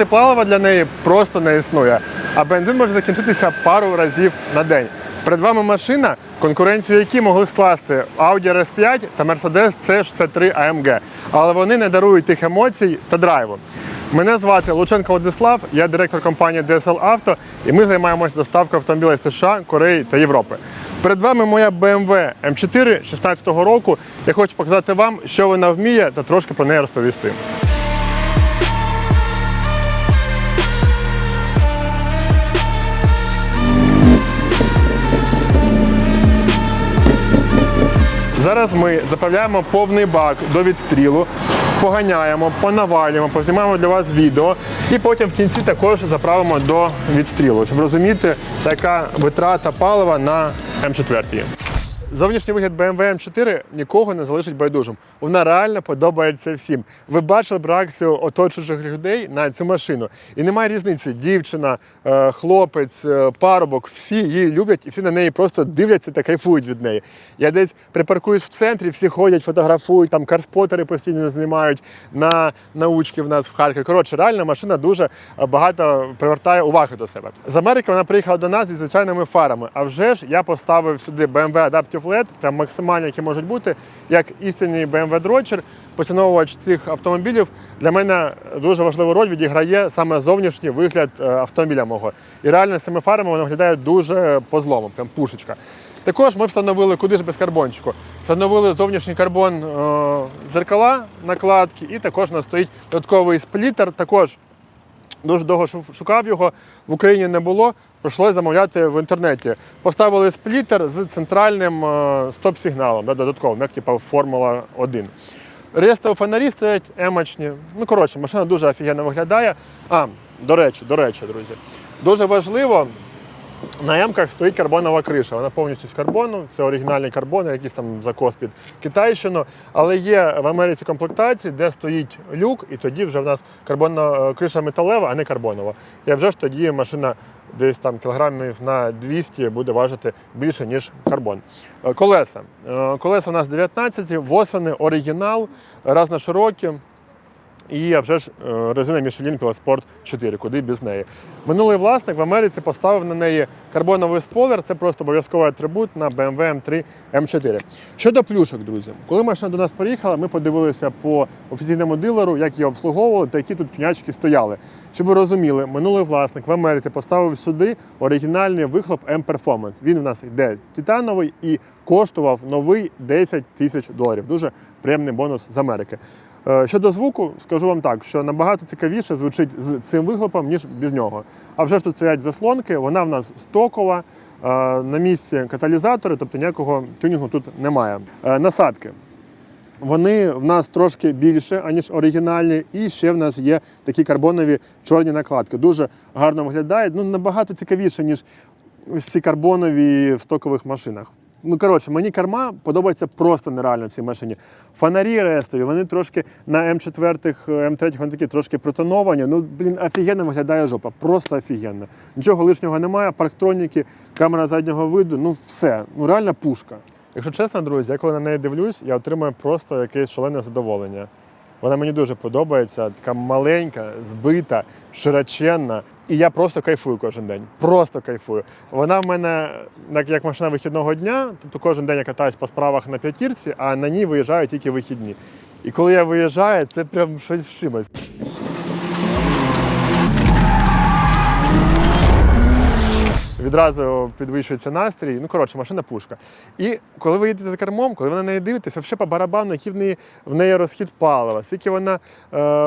Витрати палива для неї просто не існує, а бензин може закінчитися пару разів на день. Перед вами машина, конкуренцію які могли скласти Audi RS5 та Mercedes C63 AMG, але вони не дарують тих емоцій та драйву. Мене звати Лученко Владислав, я директор компанії DSL Auto, і ми займаємося доставкою автомобілів США, Кореї та Європи. Перед вами моя BMW M4 16 року. Я хочу показати вам, що вона вміє, та трошки про неї розповісти. Зараз ми заправляємо повний бак до відстрілу, поганяємо, понавалюємо, познімаємо для вас відео і потім в кінці також заправимо до відстрілу, щоб розуміти, яка витрата палива на М4. Зовнішній вигляд BMW M4 нікого не залишить байдужим. Вона реально подобається всім. Ви бачили реакцію оточуючих людей на цю машину. І немає різниці. Дівчина, е, хлопець, е, парубок, всі її люблять і всі на неї просто дивляться та кайфують від неї. Я десь припаркуюсь в центрі, всі ходять, фотографують, там карспотери постійно знімають на научки в нас в Харкові. Коротше, реально машина дуже е, багато привертає уваги до себе. З Америки вона приїхала до нас зі звичайними фарами. А вже ж я поставив сюди BMW Adaptive LED, прям максимальні, які можуть бути, як істинний BMW дрочер. Поціновувач цих автомобілів для мене дуже важливу роль відіграє саме зовнішній вигляд е, автомобіля мого. І реально з цими фарами воно виглядає дуже по злому, прям пушечка. Також ми встановили куди ж без карбончику. Встановили зовнішній карбон е, зеркала, накладки, і також у нас стоїть додатковий сплітер. Також Дуже довго шукав його, в Україні не було, прийшлося замовляти в інтернеті. Поставили сплітер з центральним е, стоп-сигналом, да, додатковим, як типу Формула 1. Реєстрові фонарі стоять емочні. Ну, коротше, машина дуже офігенно виглядає. А, до речі, до речі, друзі. Дуже важливо, на ямках стоїть карбонова криша. Вона повністю з карбону. Це оригінальний карбон, якийсь там закос під Китайщину. Але є в Америці комплектації, де стоїть люк, і тоді вже в нас карбонна е, криша металева, а не карбонова. І вже ж тоді машина десь там кілограмів на 200 буде важити більше, ніж карбон. Е, Колеса. Е, Колеса у нас 19, восени, оригінал, разноширокі. І вже ж е, резина Michelin Sport 4, куди без неї. Минулий власник в Америці поставив на неї карбоновий спойлер, це просто обов'язковий атрибут на BMW M3 M4. Щодо плюшок, друзі, коли машина до нас приїхала, ми подивилися по офіційному дилеру, як її обслуговували та які тут тюнячки стояли. Щоб ви розуміли, минулий власник в Америці поставив сюди оригінальний вихлоп M-Performance. Він у нас йде титановий і коштував новий 10 тисяч доларів. Дуже приємний бонус з Америки. Е, Щодо звуку, скажу вам так, що набагато цікавіше звучить з цим вихлопом, ніж без нього. А вже ж тут стоять заслонки, вона в нас стокова, е, на місці каталізатори, тобто ніякого тюнінгу тут немає. Е, Насадки. Вони в нас трошки більше, аніж оригінальні, і ще в нас є такі карбонові чорні накладки. Дуже гарно виглядають, ну набагато цікавіше, ніж ці карбонові в стокових машинах. Ну, коротше, мені карма подобається просто нереально в цій машині. Фонарі рестові, вони трошки на М4, М3 вони такі трошки протоновані. Ну, блін, офігенно виглядає жопа. Просто офігенно. Нічого лишнього немає, парктроніки, камера заднього виду, ну все. Ну реально пушка. Якщо чесно, друзі, я коли на неї дивлюсь, я отримую просто якесь шалене задоволення. Вона мені дуже подобається, така маленька, збита, широченна. І я просто кайфую кожен день. Просто кайфую. Вона в мене як, машина вихідного дня, тобто кожен день я катаюсь по справах на п'ятірці, а на ній виїжджаю тільки вихідні. І коли я виїжджаю, це прям щось з чимось. Відразу підвищується настрій. Ну, коротше, машина пушка. І коли ви їдете за кермом, коли ви на неї дивитеся, взагалі по барабану, який в неї в неї розхід палива, скільки вона е,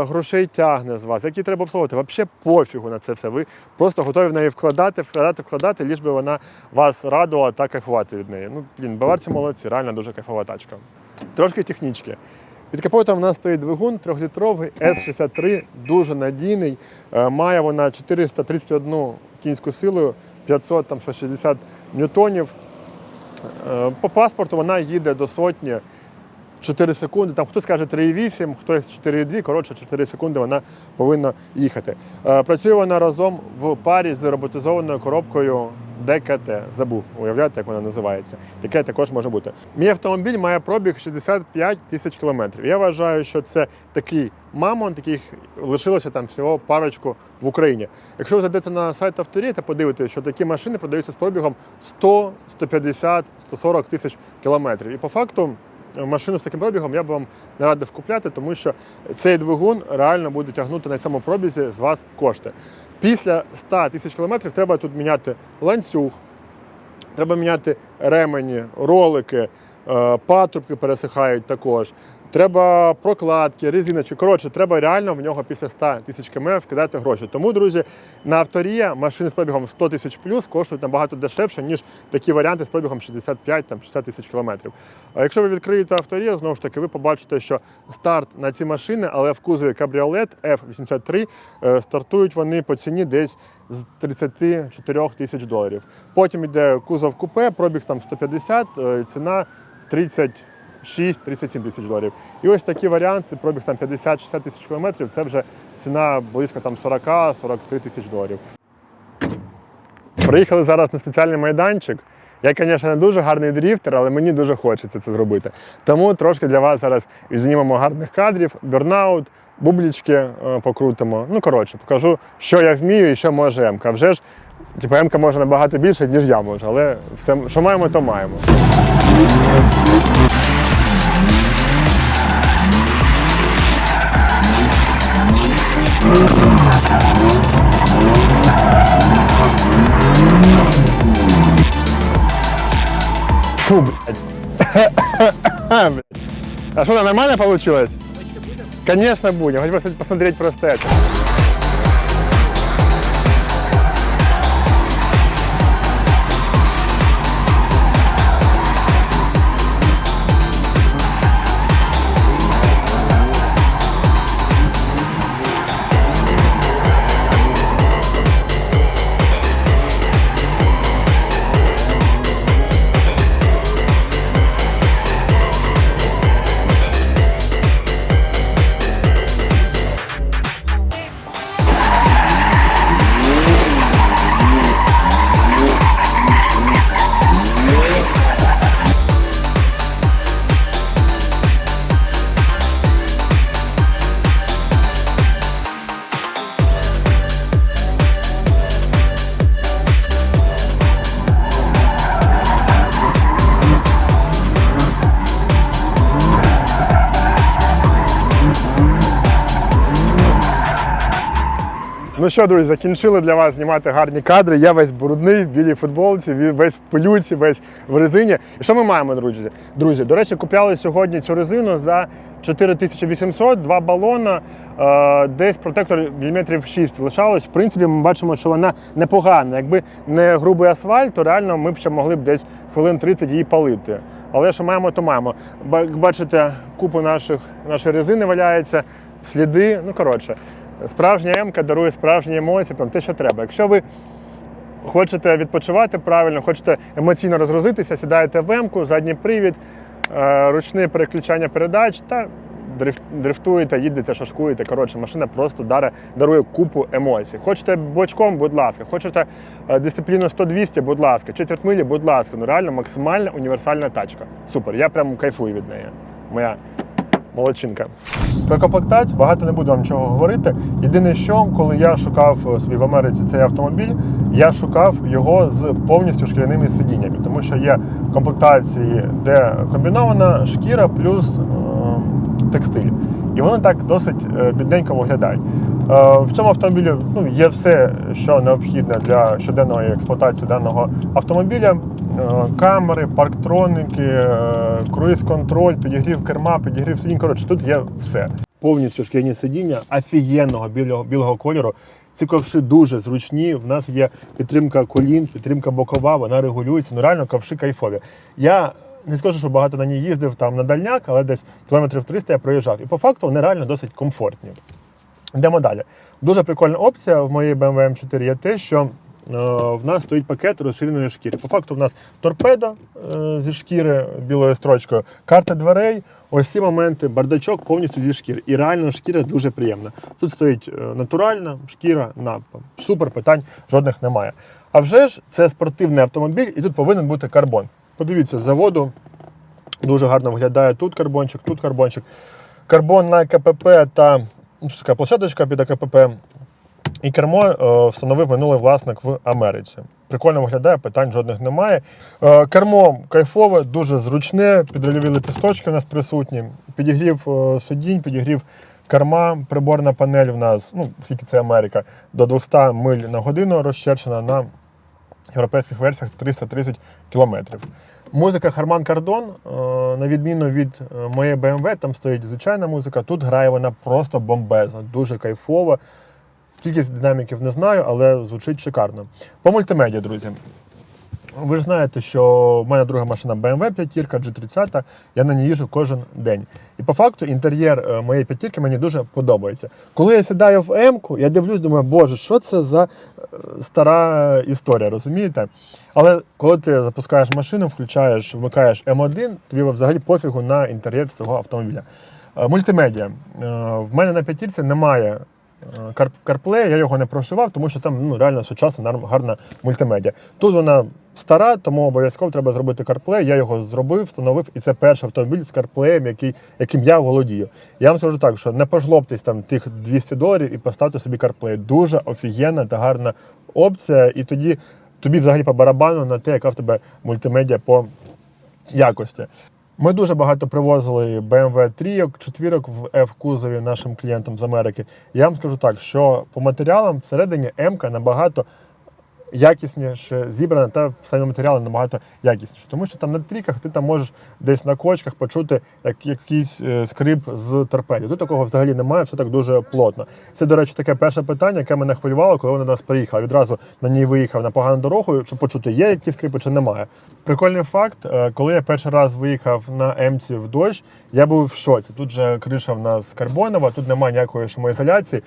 грошей тягне з вас, які треба обслуговувати, взагалі пофігу на це все. Ви просто готові в неї вкладати, вкладати, вкладати, ліж би вона вас радувала та кайфувати від неї. Ну, блін, баварці молодці, реально дуже кайфова тачка. Трошки технічки. Під капотом у нас стоїть двигун 3-літровий S63, дуже надійний. Е, Має вона 431 кінську силу, 560 ньютонів. Е, По паспорту вона їде до сотні 4 секунди. Там хтось каже 3,8, хтось 4,2, коротше 4 секунди вона повинна їхати. Е, Працює вона разом в парі з роботизованою коробкою ДКТ. Забув, уявляєте, як вона називається. Таке також може бути. Мій автомобіль має пробіг 65 тисяч кілометрів. Я вважаю, що це такий мамон, таких лишилося там всього парочку в Україні. Якщо ви зайдете на сайт авторі та подивитеся, що такі машини продаються з пробігом 100, 150, 140 тисяч кілометрів. І по факту машину з таким пробігом я б вам радив купляти, тому що цей двигун реально буде тягнути на цьому пробізі з вас кошти. Після 100 тисяч кілометрів треба тут міняти ланцюг, треба міняти ремені, ролики, е, патрубки пересихають також. Треба прокладки, резиночки. Коротше, треба реально в нього після 100 тисяч км вкидати гроші. Тому, друзі, на авторія машини з пробігом 100 тисяч плюс коштують набагато дешевше, ніж такі варіанти з пробігом 65 там 60 тисяч кілометрів. А якщо ви відкриєте авторію, знову ж таки, ви побачите, що старт на ці машини, але в кузові кабріолет F83 е, стартують вони по ціні десь з 34 тисяч доларів. Потім йде кузов купе, пробіг там 150, е, ціна 30 6-37 тисяч доларів. І ось такі варіанти, пробіг там 50-60 тисяч кілометрів, це вже ціна близько там 40-43 тисяч доларів. Приїхали зараз на спеціальний майданчик. Я, звісно, не дуже гарний дріфтер, але мені дуже хочеться це зробити. Тому трошки для вас зараз знімемо гарних кадрів, бернаут, бублічки е, покрутимо. Ну, коротше, покажу, що я вмію і що може М-ка. Вже ж, типу, М-ка може набагато більше, ніж я можу, але все, що маємо, то маємо. Фу, блядь. А что, нормально получилось? Конечно будем. Хоть посмотреть просто это. Ну що, друзі, закінчили для вас знімати гарні кадри. Я весь брудний в білій футболці, весь в пилюці, весь в резині. І що ми маємо, друзі? Друзі, до речі, купляли сьогодні цю резину за 4800, два балона, е, десь протектор міліметрів 6 лишалось. В принципі, ми бачимо, що вона непогана. Якби не грубий асфальт, то реально ми б ще могли б десь хвилин 30 її палити. Але що маємо, то маємо. Як бачите, купу наших, нашої резини валяється, сліди. Ну, коротше, справжня М-ка дарує справжні емоції, прям те, що треба. Якщо ви хочете відпочивати правильно, хочете емоційно розгрузитися, сідаєте в М-ку, задній привід, е, ручне переключання передач та дрифтуєте, їдете, шашкуєте. Коротше, машина просто даре, дарує купу емоцій. Хочете бочком, будь ласка, хочете е, дисципліну 100-200, будь ласка, четверть милі, будь ласка. Ну реально максимальна універсальна тачка. Супер, я прям кайфую від неї. Моя молодчинка. Про комплектацію багато не буду вам нічого говорити. Єдине, що коли я шукав е, собі в Америці цей автомобіль, я шукав його з повністю шкіряними сидіннями, тому що є комплектації, де комбінована шкіра плюс е, текстиль. І вони так досить е, бідненько виглядають. Е, В цьому автомобілі ну, є все, що необхідне для щоденної експлуатації даного автомобіля. Е, Камери, парктроники, е, круїз-контроль, підігрів керма, підігрів сидінь. Коротше, тут є все. Повністю шкіряні сидіння офігенного білого, білого кольору. Ці ковши дуже зручні. В нас є підтримка колін, підтримка бокова, вона регулюється. Ну реально ковши кайфові. Я не скажу, що багато на ній їздив там на дальняк, але десь кілометрів 300 я проїжджав. І по факту вони реально досить комфортні. Йдемо далі. Дуже прикольна опція в моїй BMW M4 є те, що в нас стоїть пакет розширеної шкіри. По факту в нас торпедо е, зі шкіри білою строчкою, карта дверей, ось ці моменти, бардачок повністю зі шкіри. І реально шкіра дуже приємна. Тут стоїть е, натуральна шкіра на супер питань жодних немає. А вже ж це спортивний автомобіль, і тут повинен бути карбон. Подивіться, заводу дуже гарно виглядає тут карбончик, тут карбончик. Карбон на КПП та ну, така площадочка під КПП. І кермо е, встановив минулий власник в Америці. Прикольно виглядає, питань жодних немає. Е, кермо кайфове, дуже зручне, підрольові лепісточки у нас присутні. Підігрів е, сидінь, підігрів керма, приборна панель в нас, ну, оскільки це Америка, до 200 миль на годину розчерчена на європейських версіях 330 кілометрів. Музика Kardon, е, на відміну від моєї BMW, там стоїть звичайна музика. Тут грає вона просто бомбезно, дуже кайфово. Кількість динаміків не знаю, але звучить шикарно. По мультимедіа, друзі. Ви ж знаєте, що в мене друга машина BMW 5 G30, я на ній їжджу кожен день. І по факту інтер'єр е, моєї п'ятірки мені дуже подобається. Коли я сідаю в М-ку, я дивлюсь, думаю, боже, що це за е, стара історія, розумієте? Але коли ти запускаєш машину, включаєш, вмикаєш М1, тобі взагалі пофігу на інтер'єр цього автомобіля. Е, Мультимедіа. В мене на п'ятірці немає CarPlay, я його не прошивав, тому що там ну, реально сучасна, гарна мультимедіа. Тут вона стара, тому обов'язково треба зробити CarPlay. Я його зробив, встановив, і це перший автомобіль з CarPlay, який, яким я володію. Я вам скажу так, що не пожлобтесь там тих 200 доларів і поставте собі CarPlay. Дуже офігенна та гарна опція. І тоді тобі взагалі по барабану на те, яка в тебе мультимедіа по якості. Ми дуже багато привозили BMW 3, 4 в F-кузові нашим клієнтам з Америки. Я вам скажу так, що по матеріалам всередині м набагато якісніше зібрана та самі матеріали набагато якісніші. Тому що там на тріках ти там можеш десь на кочках почути як, якийсь е, скрип з торпеді. Тут такого взагалі немає, все так дуже плотно. Це, до речі, таке перше питання, яке мене хвилювало, коли вони до нас приїхали. Відразу на ній виїхав на погану дорогу, щоб почути, є якісь скрипи чи немає. Прикольний факт, е, коли я перший раз виїхав на Емці в дощ, я був в шоці. Тут же криша в нас карбонова, тут немає ніякої шумоізоляції.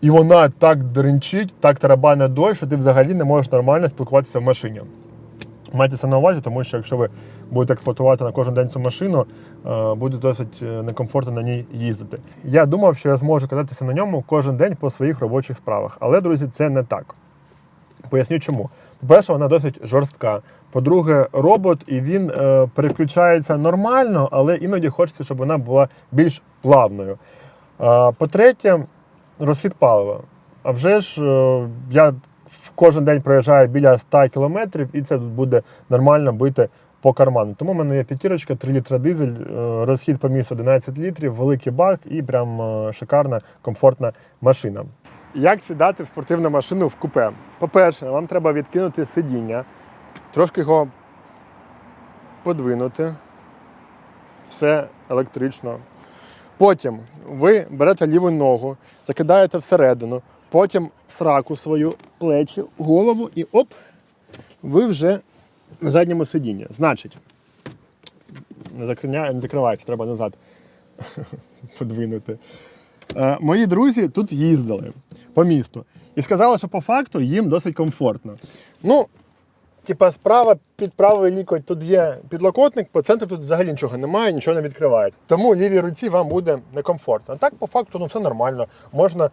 І вона так дринчить, так тарабане дощ, що ти взагалі не можеш нормально спілкуватися в машині. Майте це на увазі, тому що якщо ви будете експлуатувати на кожен день цю машину, е, буде досить е, некомфортно на ній їздити. Я думав, що я зможу кататися на ньому кожен день по своїх робочих справах. Але, друзі, це не так. Поясню чому. По-перше, вона досить жорстка. По-друге, робот і він е, переключається нормально, але іноді хочеться, щоб вона була більш плавною. По-третє, розхід палива. А вже ж е, я кожен день проїжджаю біля 100 кілометрів, і це буде нормально бити по карману. Тому в мене є п'ятірочка, 3 літра дизель, е, розхід по місту 11 літрів, великий бак і прям е, шикарна, комфортна машина. Як сідати в спортивну машину в купе? По-перше, вам треба відкинути сидіння, трошки його подвинути. Все електрично. Потім ви берете ліву ногу, закидаєте всередину, потім сраку свою, плечі, голову і оп, ви вже на задньому сидінні. Значить, не, закриня... не закривається, треба назад подвинути. Е, мої друзі тут їздили по місту і сказали, що по факту їм досить комфортно. Ну, типа, справа під правий лікоть тут є підлокотник, по центру тут взагалі нічого немає, нічого не відкриває. Тому лівій руці вам буде некомфортно. А так, по факту, ну все нормально. Можна е,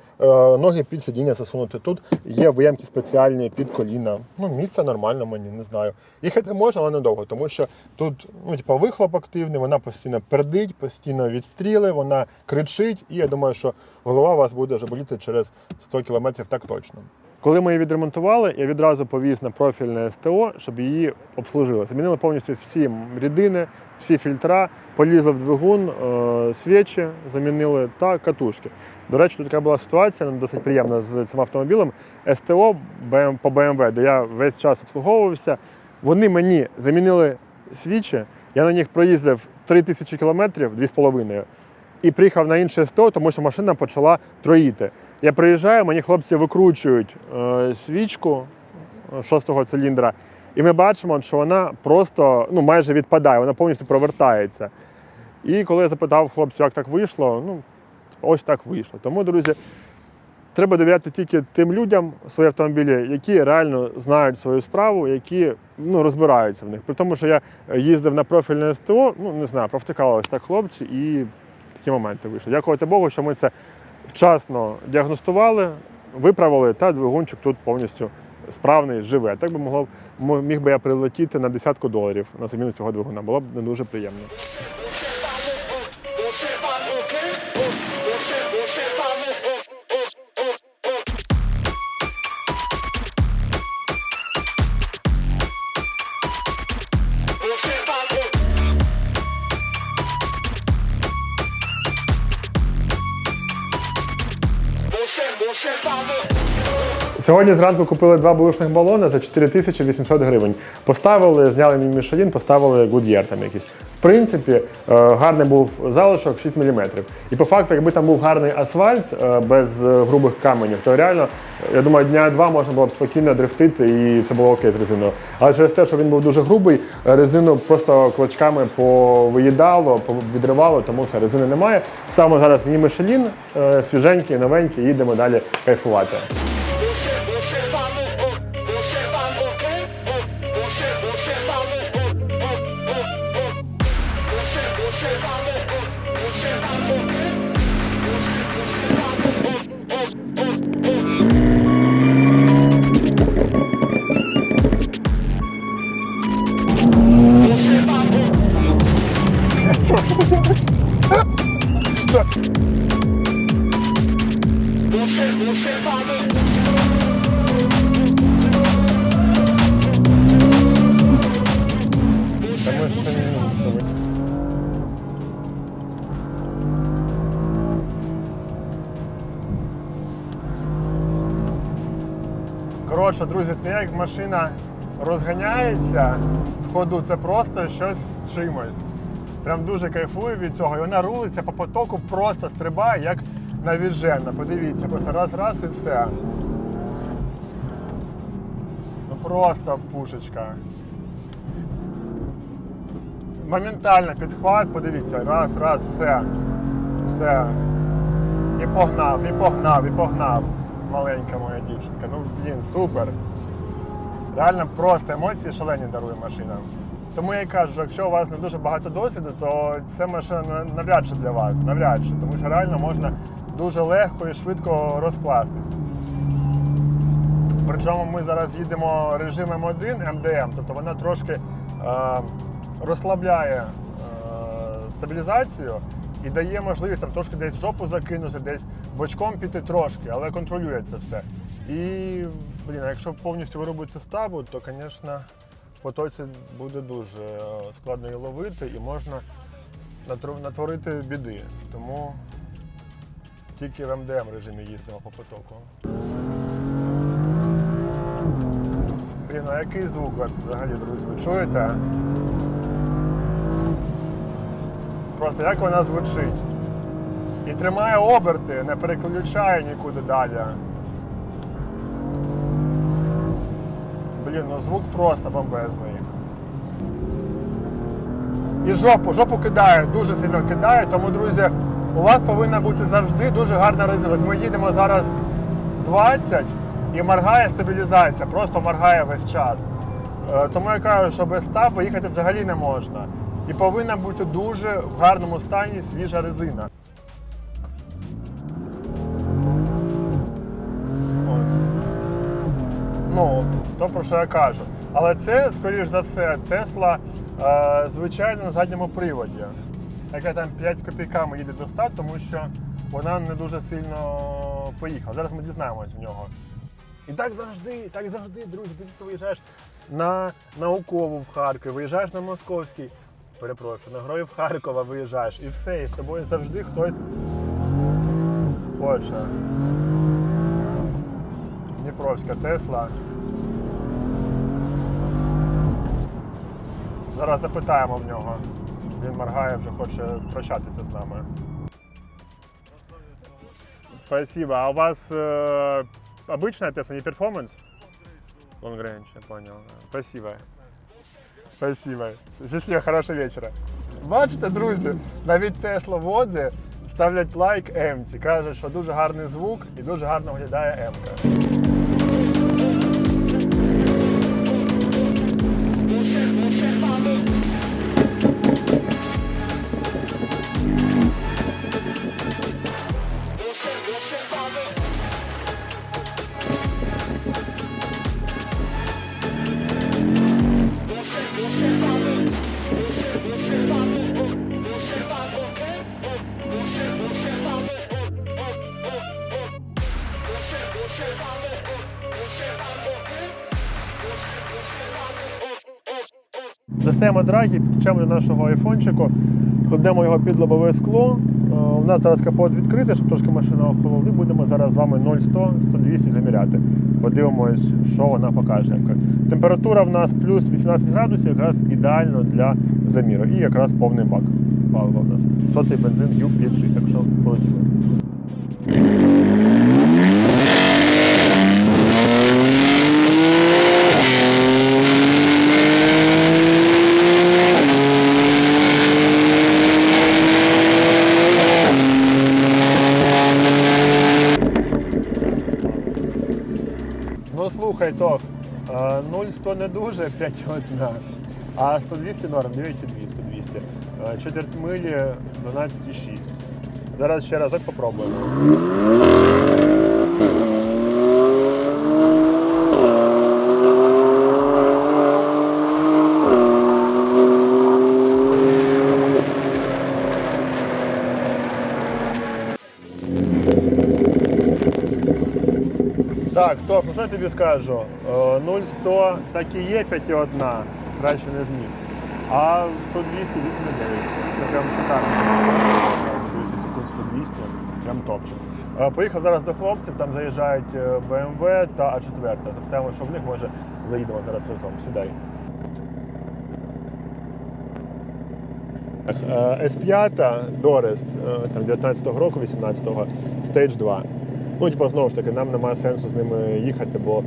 ноги під сидіння засунути. Тут є виямки спеціальні під коліна. Ну, місце нормально мені, не знаю. Їхати можна, але недовго, тому що тут ну, типа, вихлоп активний, вона постійно пердить, постійно відстріли, вона кричить, і я думаю, що голова у вас буде вже боліти через 100 кілометрів так точно. Коли ми її відремонтували, я відразу повіз на профільне СТО, щоб її обслужили. Замінили повністю всі рідини, всі фільтра, полізли в двигун, е, свічі замінили та катушки. До речі, тут така була ситуація досить приємна з цим автомобілем. СТО по BMW, де я весь час обслуговувався, вони мені замінили свічі. Я на них проїздив 3000 кілометрів, 2,5 і приїхав на інше СТО, тому що машина почала троїти. Я приїжджаю, мені хлопці викручують е, свічку е, шостого циліндра, і ми бачимо, що вона просто ну, майже відпадає, вона повністю провертається. І коли я запитав хлопців, як так вийшло, ну ось так вийшло. Тому, друзі, треба довіряти тільки тим людям свої автомобілі, які реально знають свою справу, які ну, розбираються в них. При тому, що я їздив на профільне СТО, ну не знаю, провтикалися так хлопці і такі моменти вийшли. Дякувати Богу, що ми це вчасно діагностували, виправили, та двигунчик тут повністю справний, живе. Так би могло міг би я прилетіти на десятку доларів на заміну цього двигуна. Було б не дуже приємно. Сьогодні зранку купили два булочних балони за 4800 гривень. Поставили, зняли мій Мішелін, поставили Goodyear там якийсь. В принципі, е, гарний був залишок 6 мм. І по факту, якби там був гарний асфальт е, без е, грубих каменів, то реально, я думаю, дня два можна було б спокійно дрифтити і це було окей з резиною. Але через те, що він був дуже грубий, резину просто клочками повиїдало, відривало, тому все, резини немає. Саме зараз мій Мішелін, свіженький, новенький, їдемо далі кайфувати. Коротше, друзі, те, як машина розганяється в ходу, це просто щось з чимось. Прям дуже кайфую від цього. І вона рулиться по потоку, просто стрибає, як навіжена. Подивіться, просто раз-раз і все. Ну просто пушечка. Моментально підхват, подивіться, раз, раз, все. Все. І погнав, і погнав, і погнав. Маленька моя дівчинка. Ну, блін, супер. Реально просто емоції шалені дарує машина. Тому я й кажу, якщо у вас не дуже багато досвіду, то ця машина навряд чи для вас, навряд чи, тому що реально можна дуже легко і швидко розкластись. Причому ми зараз їдемо режимом 1 МДМ, тобто вона трошки е, розслабляє е, стабілізацію і дає можливість там трошки десь жопу закинути, десь бочком піти трошки, але контролює це все. І блін, якщо повністю виробити стабу, то, звісно, в потоці буде дуже е, складно її ловити і можна натворити біди. Тому тільки в МДМ режимі їздимо по потоку. Блін, а який звук взагалі, друзі, ви чуєте? Просто як вона звучить. І тримає оберти, не переключає нікуди далі. Блін, ну звук просто бомбезний. І жопу, жопу кидає, дуже сильно кидає, тому, друзі, у вас повинна бути завжди дуже гарна резина. Ми їдемо зараз 20 і моргає стабілізація, просто моргає весь час. Е, Тому я кажу, що без стабу їхати взагалі не можна. І повинна бути дуже в гарному стані свіжа резина. Ну, то про що я кажу. Але це, скоріш за все, Тесла е, звичайно на задньому приводі. Яка там 5 з копійками їде до 100, тому що вона не дуже сильно поїхала. Зараз ми дізнаємось в нього. І так завжди, так завжди, друзі, ти виїжджаєш на наукову в Харкові, виїжджаєш на московський, перепрошую, на героїв Харкова виїжджаєш і все, і з тобою завжди хтось хоче. Дніпровська Тесла. Зараз запитаємо в нього. Він моргає, вже хоче прощатися з нами. Спасибо. А у вас э, обычная Tesla, не перформанс? Long range, я понял. Спасибо. Спасибо. Счастливо, хорошего вечора. Бачите, друзі, навіть Тесла води ставлять лайк Емці. Кажуть, що дуже гарний звук і дуже гарно виглядає Емка. Дістаємо драгі, підключаємо до нашого айфончику, кладемо його під лобове скло. Е, У нас зараз капот відкритий, щоб трошки машина охолола. Будемо зараз з вами 0,100, 100-200 заміряти. Подивимось, що вона покаже. Температура в нас плюс 18 градусів, якраз ідеально для заміру. І якраз повний бак палива у нас. Сотий бензин U5G, так що полетіли. Слухай, Тох, е, 0-100 не дуже, 5-1, А 100-200 норм, 9,2, 100-200. Е, Четверть милі 12,6. Зараз ще разок попробуємо. Так, Тох, ну що я тобі скажу? Е, 0-100 так і є 5,1, краще не зміг. А 100-200 8,9. Це прям шикарно. секунд 100-200, прям топчик. Е, Поїхав зараз до хлопців, там заїжджають е, BMW та А4. Запитаємо, що в них може заїдемо зараз разом. Сідай. Е, S5 Дорест е, там 19-го року, 18-го, Stage 2. Ну, типу, знову ж таки, нам немає сенсу з ними їхати, бо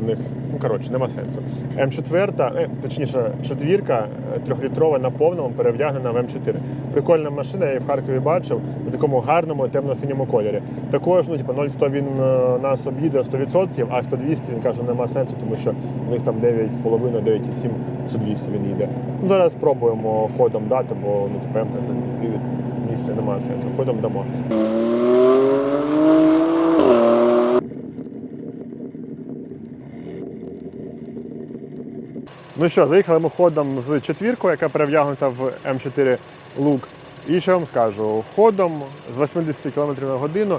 в них, ну коротше, нема сенсу. М4, е, точніше, четвірка е, трьохлітрова на повному перевдягнена в М4. Прикольна машина, я її в Харкові бачив на такому гарному темно-синьому кольорі. Також, ну, типу, 0,100 він е, нас об'їде 100%, а 100-200 він каже, нема сенсу, тому що в них там 9,5, 9,7, 100-200 він їде. Ну, зараз спробуємо ходом дати, бо ну, типу, МК з місця немає сенсу. Ходом дамо. Ну що, заїхали ми ходом з четвіркою, яка перевдягнута в М4 лук. І що вам скажу, ходом з 80 км на годину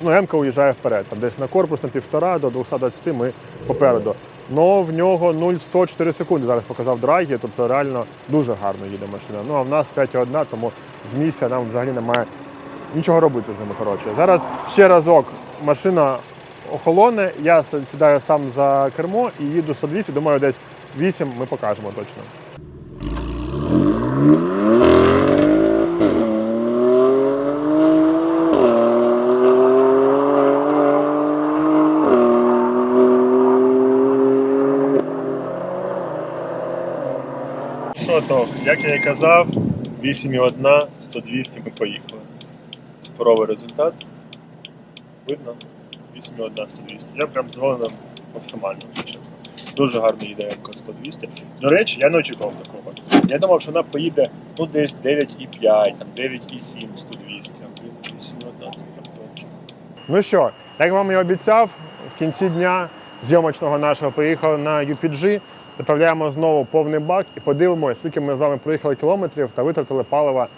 ну, М-ка уїжджає вперед. Там десь на корпус на півтора до 220 ми попереду. Но в нього 0,104 секунди зараз показав драгі, тобто реально дуже гарно їде машина. Ну а в нас 5,1, тому з місця нам взагалі немає нічого робити з ними. Коротше. Зараз ще разок машина охолоне, я сідаю сам за кермо і їду 100-200, думаю, десь 8 ми покажемо точно. Що то, як я і казав, 8,1, 100-200 ми поїхали. Суперовий результат. Видно? 8,1, 100-200. Я прям задоволений максимально. Дуже гарно їде МК 100-200. До речі, я не очікував такого. Я думав, що вона поїде ну, десь 9,5, там 9,7, 100-200. А блін, 8,1, це. Ну що, як вам і обіцяв, в кінці дня зйомочного нашого поїхали на UPG, заправляємо знову повний бак і подивимося, скільки ми з вами проїхали кілометрів та витратили палива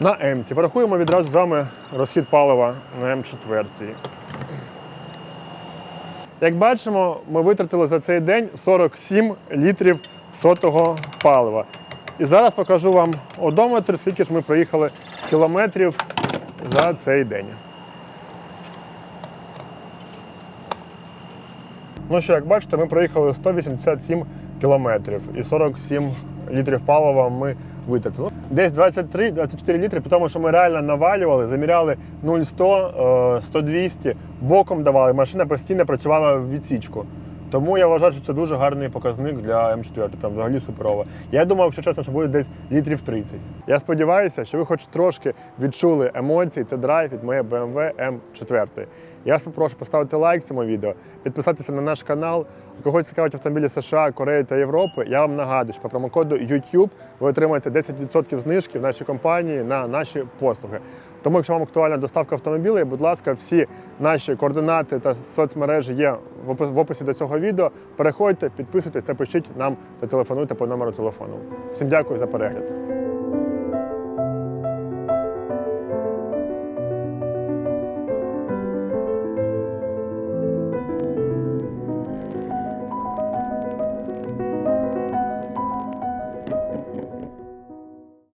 на М. Порахуємо відразу з вами розхід палива на М4. Як бачимо, ми витратили за цей день 47 літрів сотого палива. І зараз покажу вам одометр, скільки ж ми проїхали кілометрів за цей день. Ну що, як бачите, ми проїхали 187 кілометрів і 47 літрів палива ми витратили. Десь 23-24 літри, тому що ми реально навалювали, заміряли 0,100, 100-200, боком давали, машина постійно працювала в відсічку. Тому я вважаю, що це дуже гарний показник для М4, прям взагалі суперово. Я думав, якщо чесно, що буде десь літрів 30. Я сподіваюся, що ви хоч трошки відчули емоції та драйв від моєї BMW M4. Я вас попрошу поставити лайк цьому відео, підписатися на наш канал. Когось цікавить автомобілі США, Кореї та Європи. Я вам нагадую, що по промокоду YouTube ви отримаєте 10% знижки в нашій компанії на наші послуги. Тому, якщо вам актуальна доставка автомобілів, будь ласка, всі наші координати та соцмережі є в описі до цього відео. Переходьте, підписуйтесь та пишіть нам та телефонуйте по номеру телефону. Всім дякую за перегляд.